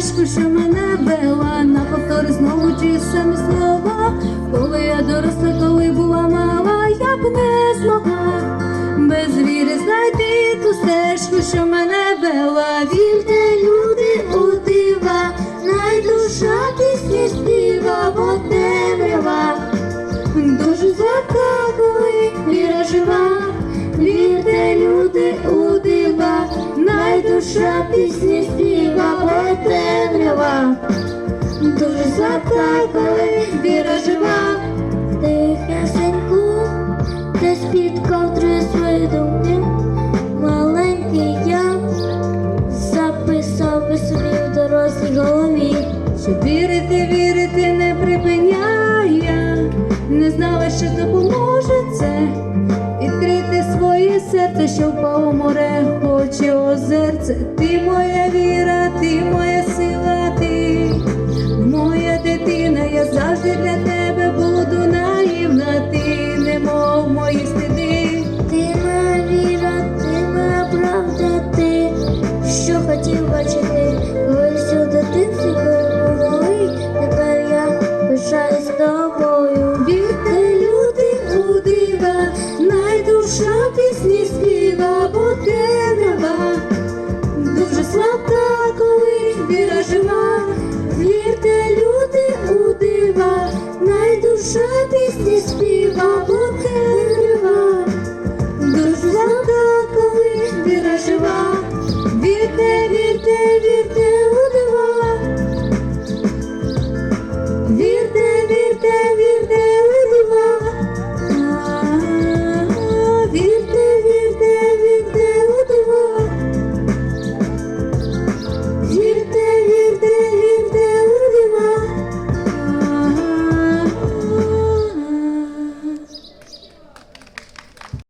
стежку, що мене вела, на повтори знову ті самі слова, коли я доросла, коли була мала, я б не змогла. Без віри знайти ту стежку, що мене вела, вірте, люди у дива, найдуша пісні співа, бо темрява, дуже закакали, віра жива. Найдуша пісні співа, потемрява. Дуже свята, коли хоче озерце. Ти моя віра, ти моя Наша пісня співа букерва, душа коли.